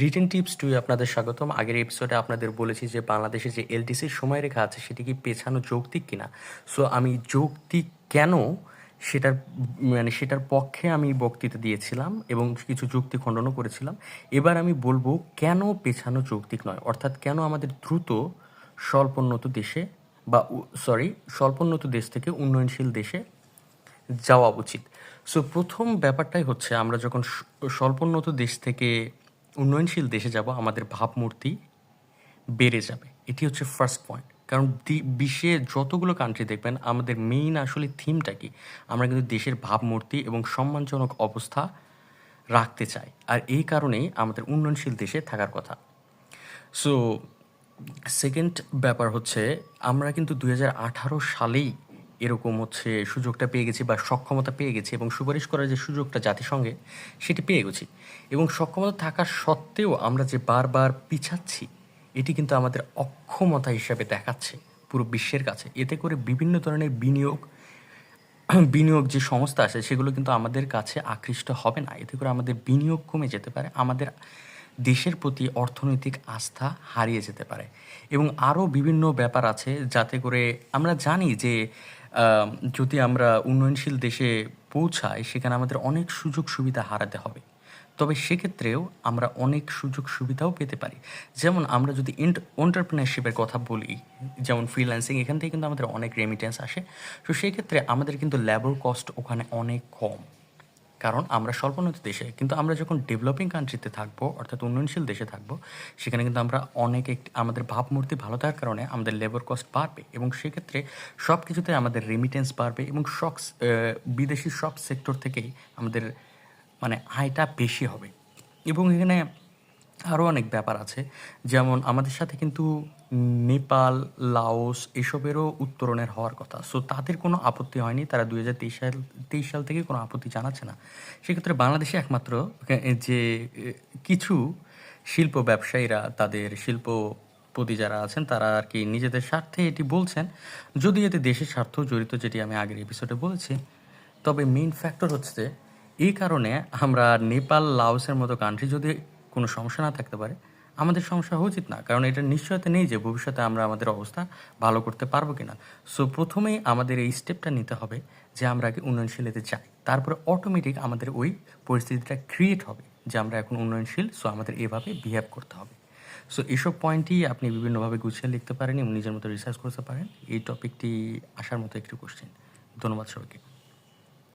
Written tips to আপনাদের স্বাগতম। আগের এপিসোডে আপনাদের বলেছি যে বাংলাদেশে যে এলটিসির সময়রেখা আছে, সেটি কি পেছানো যৌক্তিক কিনা? সো আমি যৌক্তিক কেন সেটার মানে সেটার পক্ষে আমি বক্তৃতা দিয়েছিলাম এবং কিছু যুক্তি খণ্ডনও করেছিলাম। এবার আমি বলব কেন পেছানো যৌক্তিক নয়? অর্থাৎ কেন আমাদের দ্রুত স্বল্পোন্নত দেশে বা সরি স্বল্পোন্নত দেশ থেকে উন্নয়নশীল দেশে যাওয়া উচিত। সো প্রথম ব্যাপারটাই হচ্ছে আমরা যখন স্বল্পোন্নত দেশ থেকে উন্নয়নশীল দেশে যাব, আমাদের ভাবমূর্তি বেড়ে যাবে। এটি হচ্ছে ফার্স্ট পয়েন্ট কারণ বিশ্বে যতগুলো কান্ট্রি দেখবেন, আমাদের মেইন আসলে থিমটা কি? আমরা কিন্তু দেশের ভাবমূর্তি এবং সম্মানজনক অবস্থা রাখতে চাই। আর এই কারণেই আমাদের উন্নয়নশীল দেশে থাকার কথা। সো সেকেন্ড ব্যাপার হচ্ছে, আমরা কিন্তু দু হাজার আঠারো সালেই এরকম হচ্ছে সুযোগটা পেয়ে গেছি বা সক্ষমতা পেয়ে গেছি এবং সুপারিশ করার যে সুযোগটা জাতিসংঘে, সেটি পেয়ে গেছি। এবং সক্ষমতা থাকা সত্ত্বেও আমরা যে বারবার পিছাচ্ছি, এটি কিন্তু আমাদের অক্ষমতা হিসাবে দেখাচ্ছে পুরো বিশ্বের কাছে। এতে করে বিভিন্ন ধরনের বিনিয়োগ বিনিয়োগ যে সংস্থা আছে, সেগুলো কিন্তু আমাদের কাছে আকৃষ্ট হবে না। এতে করে আমাদের বিনিয়োগ কমে যেতে পারে, আমাদের দেশের প্রতি অর্থনৈতিক আস্থা হারিয়ে যেতে পারে। এবং আরও বিভিন্ন ব্যাপার আছে যাতে করে আমরা জানি যে যদি আমরা উন্নয়নশীল দেশে পৌঁছাই, সেখানে আমাদের অনেক সুযোগ সুবিধা হারাতে হবে। তবে সেক্ষেত্রেও আমরা অনেক সুযোগ সুবিধাও পেতে পারি। যেমন আমরা যদি এন্টারপ্রেনারশিপের কথা বলি, যেমন ফ্রিল্যান্সিং এখান থেকে কিন্তু আমাদের অনেক রেমিটেন্স আসে। তো সেক্ষেত্রে আমাদের কিন্তু লেবার কস্ট ওখানে অনেক কম। কারণ আমরা স্বল্পোন্নত দেশে, কিন্তু আমরা যখন ডেভেলপিং কান্ট্রিতে থাকব, অর্থাৎ উন্নয়নশীল দেশে থাকব, সেখানে কিন্তু আমরা অনেক একটি, আমাদের ভাবমূর্তি ভালো থাকার কারণে আমাদের লেবার কস্ট বাড়বে এবং সেক্ষেত্রে সব কিছুতে আমাদের রেমিটেন্স বাড়বে এবং সব বিদেশি সব সেক্টর থেকেই আমাদের মানে আয়টা বেশি হবে। এবং এখানে আরও অনেক ব্যাপার আছে। যেমন আমাদের সাথে কিন্তু নেপাল, লাওস এসবেরও উত্তরণের হওয়ার কথা। সো তাদের কোনো আপত্তি হয়নি। তারা দুই হাজার তেইশ সাল তেইশ সাল থেকে কোনো আপত্তি জানাচ্ছে না। সেক্ষেত্রে বাংলাদেশে একমাত্র যে কিছু শিল্প ব্যবসায়ীরা, তাদের শিল্পপতি যারা আছেন, তারা আর কি নিজেদের স্বার্থে এটি বলছেন। যদি এতে দেশের স্বার্থ জড়িত, যেটি আমি আগের এপিসোডে বলেছি, তবে মেইন ফ্যাক্টর হচ্ছে এই কারণে আমরা নেপাল, লাওসের মতো কান্ট্রি যদি কোনো সমস্যা না থাকতে পারে। আমাদের সমস্যা হওয়া উচিত না, কারণ এটা নিশ্চয়তা নেই যে ভবিষ্যতে আমরা আমাদের অবস্থা ভালো করতে পারব কিনা। সো প্রথমেই আমাদের এই স্টেপটা নিতে হবে যে আমরা আগে উন্নয়নশীলতে চাই তারপরে অটোমেটিক আমাদের ওই পরিস্থিতিটা ক্রিয়েট হবে যে আমরা এখন উন্নয়নশীল সো আমাদের এভাবে বিহেভ করতে হবে। সো এইসব পয়েন্টই আপনি বিভিন্নভাবে গুছিয়ে লিখতে পারেন এবং নিজের মতো রিসার্চ করতে পারেন। এই টপিকটি আসার মতো একটি কোশ্চেন ধন্যবাদ সবাইকে।